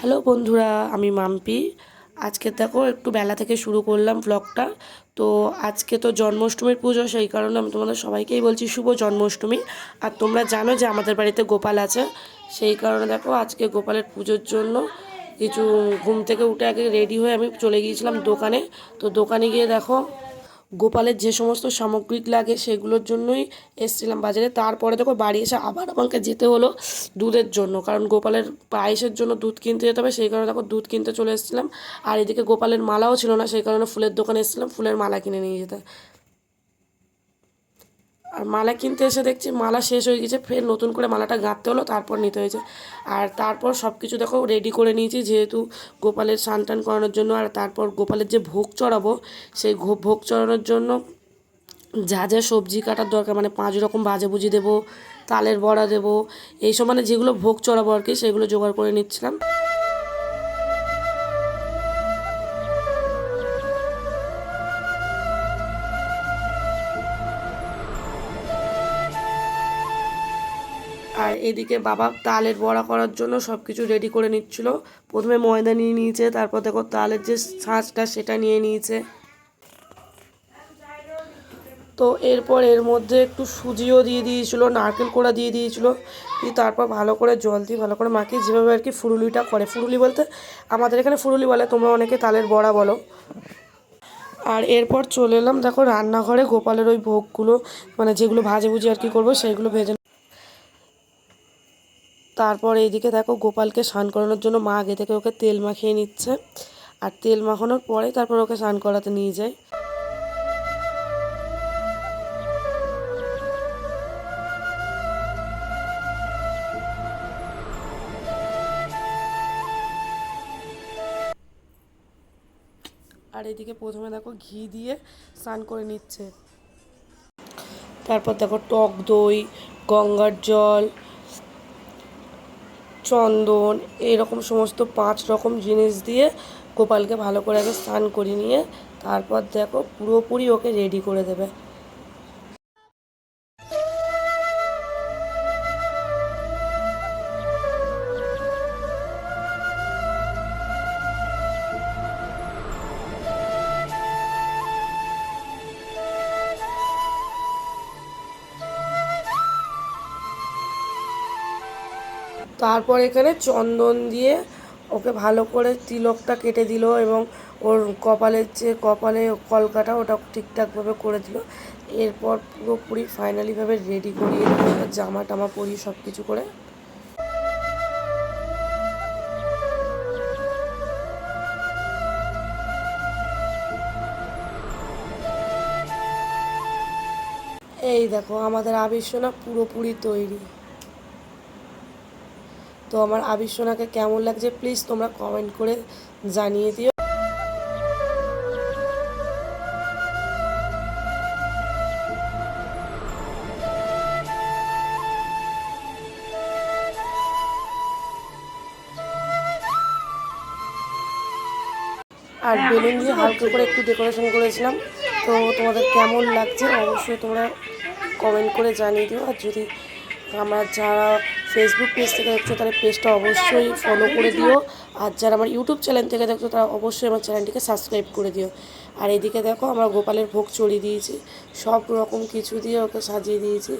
Hello বন্ধুরা, আমি মাম্পি। আজকে দেখো, একটু বেলা থেকে শুরু করলাম ব্লগটা তো আজকে তো জন্মাষ্টমীর পুজো, সেই কারণে আমি তোমাদের সবাইকেই বলছি শুভ জন্মাষ্টমী। আর তোমরা জানো যে আমাদের বাড়িতে গোপাল আছে। সেই কারণে দেখো, আজকে গোপালের পুজোর জন্য কিছু ঘুম থেকে উঠে আগে রেডি হয়ে আমি চলে গিয়েছিলাম দোকানে। তো দোকানে গিয়ে দেখো গোপালের যে সমস্ত সামগ্রিক লাগে সেগুলোর জন্যই এসছিলাম বাজারে। তারপরে দেখো বাড়ি এসে আবার আমাকে যেতে হলো দুধের জন্য, কারণ গোপালের পায়েসের জন্য দুধ কিনতে যেতে হবে, সেই কারণে দেখো দুধ কিনতে চলে এসেছিলাম। আর এদিকে গোপালের মালাও ছিল না, সেই কারণে ফুলের দোকানে এসেছিলাম, ফুলের মালা কিনে নিয়ে যেতে। আর মালা কিনতে এসে দেখছি মালা শেষ হয়ে গেছে, ফের নতুন করে মালাটা গাঁথতে হলো, তারপর নিতে হয়েছে। আর তারপর সব কিছু দেখো রেডি করে নিয়েছি, যেহেতু গোপালের স্নান টান করানোর জন্য, আর তারপর গোপালের যে ভোগ চড়াবো, সেই ভোগ চড়ানোর জন্য যা যা সবজি কাটার দরকার মানে পাঁচ রকম ভাজাভুজি দেবো, তালের বড়া দেবো, এইসব মানে যেগুলো ভোগ চড়াবো আর কি, সেগুলো জোগাড় করে নিচ্ছিলাম। আর এদিকে বাবা তালের বড়া করার জন্য সব কিছু রেডি করে নিচ্ছিল। প্রথমে ময়দা নিয়ে নিয়েছে, তারপর দেখো তালের যে ছাঁচটা সেটা নিয়ে নিয়েছে। তো এরপর এর মধ্যে একটু সুজিও দিয়ে দিয়েছিল, নারকেল কোড়া দিয়ে দিয়েছিল। দিয়ে তারপর ভালো করে জল দিয়ে, ভালো করে মাখিয়ে যেভাবে আর কি ফুরুলিটা করে। ফুরুলি বলতে আমাদের এখানে ফুরুলি বলে, তোমরা অনেকে তালের বড়া বলো। আর এরপর চলে এলাম, দেখো রান্নাঘরে গোপালের ওই ভোগগুলো মানে যেগুলো ভাজে ভুজি আর কি করব, সেইগুলো ভেজে তারপর এইদিকে দেখো গোপালকে স্নান করানোর জন্য মা আগে থেকে ওকে তেল মাখিয়ে নিচ্ছে। আর তেল মাখানোর পরে তারপর ওকে স্নান করাতে নিয়ে যায়। আর এদিকে প্রথমে দেখো ঘি দিয়ে স্নান করে নিচ্ছে। তারপর দেখো টক দই, গঙ্গার জল চন্দন, এরকম সমস্ত পাঁচ রকম জিনিস দিয়ে গোপালকে ভালো করে আগে স্নান করিয়ে নিয়ে, তারপর দেখো পুরোপুরি ওকে রেডি করে দেবে। তারপর এখানে চন্দন দিয়ে ওকে ভালো করে তিলকটা কেটে দিল এবং ওর কপালের যে কপালে কলকাটা ওটা ঠিকঠাকভাবে করে দিল। এরপর পুরোপুরি ফাইনালিভাবে রেডি করিয়ে জামা টামা পরিয়ে সব কিছু করে। এই দেখো, আমাদের আবিষ্যনা পুরোপুরি তৈরি। তো আমার আবিষ্যনাকে কেমন লাগছে প্লিজ তোমরা কমেন্ট করে জানিয়ে দিও। আর বেলুন দিয়ে হালকা করে একটু ডেকোরেশন করেছিলাম। তো তোমাদের কেমন লাগছে অবশ্যই তোমরা কমেন্ট করে জানিয়ে দিও। আর যদি আমার যারা ফেসবুক পেজ থেকে দেখছ, তাহলে পেজটা অবশ্যই ফলো করে দিও। আর যারা আমার ইউটিউব চ্যানেল থেকে দেখছ, তারা অবশ্যই আমার চ্যানেলটিকে সাবস্ক্রাইব করে দিও। আর এদিকে দেখো, আমরা গোপালের ভোগ চড়িয়ে দিয়েছি। সব রকম কিছু দিয়ে ওকে সাজিয়ে দিয়েছি।